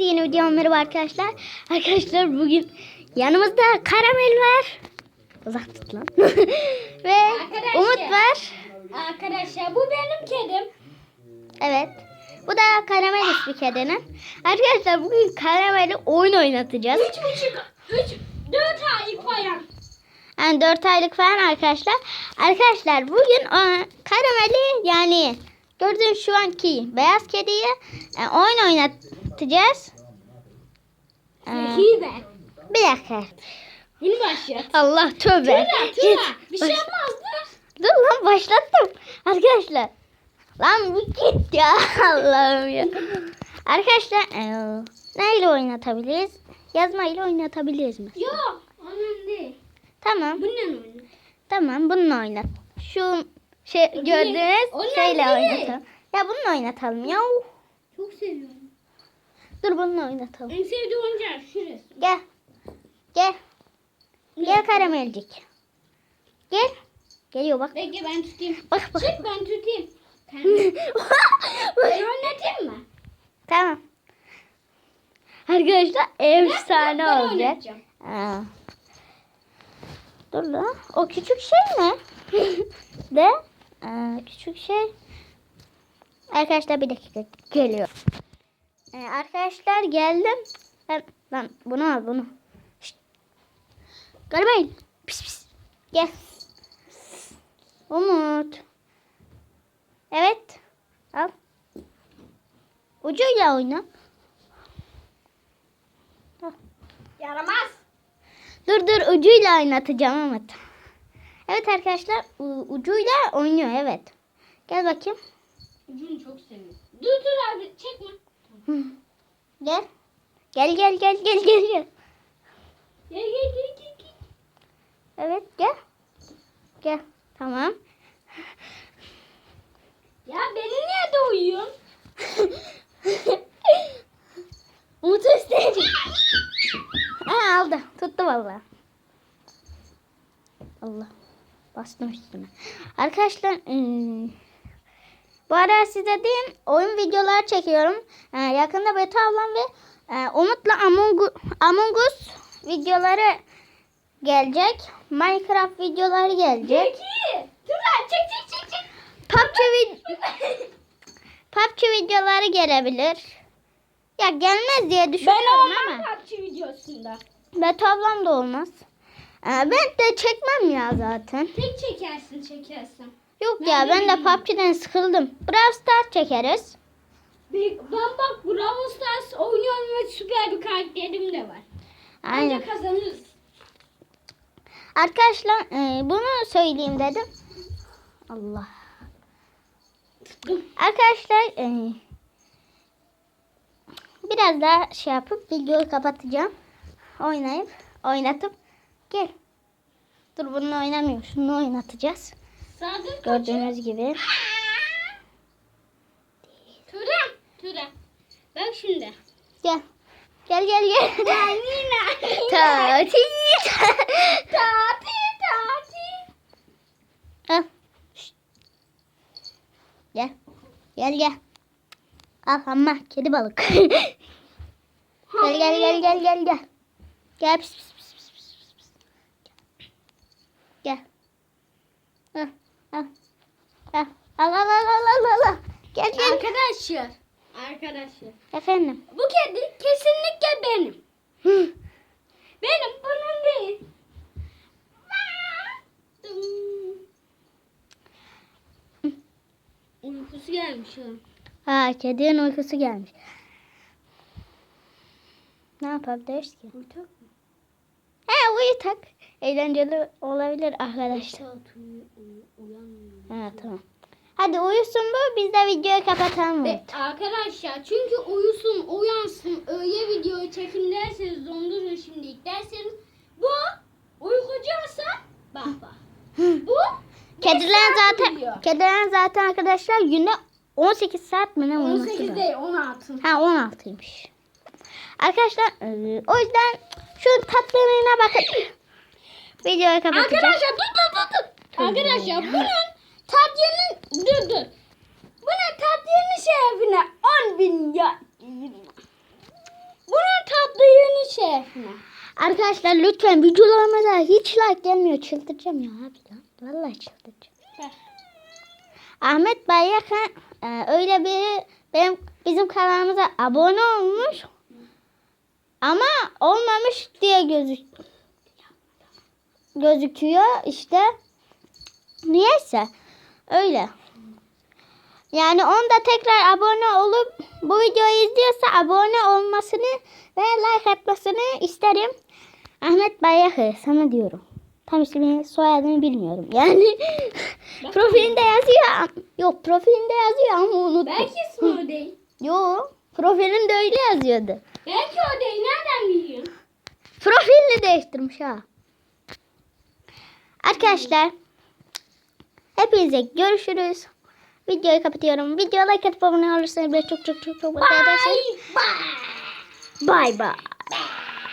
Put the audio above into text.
Hepinize yeni videom merhaba arkadaşlar. Arkadaşlar bugün yanımızda karamel var. Uzak tut lan. Ve Arkadaşlar. Umut var. Arkadaşlar bu benim kedim. Evet. Bu da karamel ismi kedinin. Arkadaşlar bugün karameli oyun oynatacağız. Üç buçuk, üç, dört aylık falan. Yani 4 aylık falan arkadaşlar. Arkadaşlar bugün e, karameli yani gördüğünüz şu anki beyaz kediye e, oyun oynatacağız. E, Zeki ben. bir dakika. Yeni başlat. Allah tövbe. Tura, Git. Tura. Bir şey Baş- yapmazdı. Dur lan başlattım. Arkadaşlar. Lan bir git ya. Allah'ım ya. Arkadaşlar e, neyle oynatabiliriz? Yazmayla oynatabiliriz mi? Yok, onun değil. Tamam. Bununla oynuyor. Tamam bununla oynat. Şu şey gördüğünüz şeyle oynatalım. Ya bununla oynatalım ya. Çok seviyorum. Dur bununla oynatalım. En sevdiğim oyuncak şurası. Gel. Gel. Gel karamelcik. Gel. Geliyor bak. Bekle ben tutayım. Bak bak. Çık ben tutayım. Ben oynatayım mı? tamam. Arkadaşlar efsane Ben olacak. oynatacağım. Aa. Dur lan. O küçük şey ne? De. Aa, küçük şey. Arkadaşlar bir dakika geliyor. Ee, arkadaşlar geldim. Ben, lan bunu al bunu. Şşt. Garibayın. Pis pis. Gel. Umut. Evet. Al. Ucuyla oyna. Yaramaz. Dur dur ucuyla oynatacağım Umut. Evet arkadaşlar ucuyla oynuyor evet. Gel bakayım. Ucunu çok seviyorum. Dur dur abi çekme. Gel. Gel gel gel gel gel gel. Gel gel gel gel. gel. Evet gel. Gel. Tamam. Ya beni niye doyuyorsun? Umut isteyecek. Ha aldı. Tuttu vallahi. Allah. Bastım üstüne. Arkadaşlar ıı, bu ara size diyeyim oyun videoları çekiyorum. Ee, yakında Beta ablam ve e, Umut'la Among, Among Us videoları gelecek. Minecraft videoları gelecek. Zeki. Tura çek çek çek çek. PUBG, vid- PUBG videoları gelebilir. Ya gelmez diye Ben düşünüyorum olmam ama. PUBG videosunda. Beta ablam da olmaz. Ee, ben de çekmem ya zaten. Tek çekersin çekersin. Yok Ben ya ben de. PUBG'den sıkıldım. Brawl Stars çekeriz. Ben bak Brawl Stars oynuyorum ve süper bir karakterim de var. Aynen. Bence kazanırız. Arkadaşlar e, bunu söyleyeyim dedim. Allah. Arkadaşlar e, biraz daha şey yapıp videoyu kapatacağım. Oynayıp oynatıp gel. Dur bununla oynamıyor. Şunu oynatacağız. Gördüğünüz gibi. Tura. Tura. Bak şimdi. Gel. Gel gel gel. Nina. Tatil. Tatil tatil. Al. Gel. Gel gel. Al ama kedi balık. gel gel gel gel gel gel. Gel pis pis pis pis pis pis. Gel. Al al. Al al al al al. Gel gel. Arkadaşlar. Arkadaşlar. Efendim. Bu kedi kesinlikle benim. Hı. Benim bunun değil. Uykusu gelmiş ha. Ha kedinin uykusu gelmiş. Ne yapabiliriz ki? He uyutak. Eğlenceli olabilir arkadaşlar. Ha tamam. Hadi uyusun bu biz de videoyu kapatalım. Ve arkadaşlar çünkü uyusun, uyansın, öyle video çekin derseniz dondurun şimdi derseniz bu uykucuysa bak bak. Bu Kediler zaten uyuyor. kediler zaten arkadaşlar günde 18 saat mi ne uyuması 18 lazım. değil 16. Ha 16'ymış. Arkadaşlar e, o yüzden şu tatlılığına bakın. Videoyu kapatacağım. Arkadaşlar dur dur dur dur. Arkadaşlar bunun tatlının dur dur. Bunun tatlının şerefine 10 bin ya. şerefine. Arkadaşlar lütfen videolarıma da hiç like gelmiyor. Çıldıracağım ya abi ya. Vallahi çıldıracağım. Ver. Ahmet Bayyakan e, öyle biri benim bizim kanalımıza abone olmuş ama olmamış diye gözük gözüküyor işte. Niyeyse öyle. Yani onda tekrar abone olup bu videoyu izliyorsa abone olmasını ve like atmasını isterim. Ahmet Bayakı sana diyorum. Tam ismini soyadını bilmiyorum. Yani profilinde yazıyor. Yok profilinde yazıyor ama unuttum. Belki ismi o değil. Yok profilinde öyle yazıyordu. Belki o değil. Nereden biliyorsun? Profilini değiştirmiş ha. Arkadaşlar hepinize görüşürüz. Videoyu kapatıyorum. Videoya like atıp abone olursanız beni çok çok çok çok mutlu edersiniz. Bye bye. Bye bye.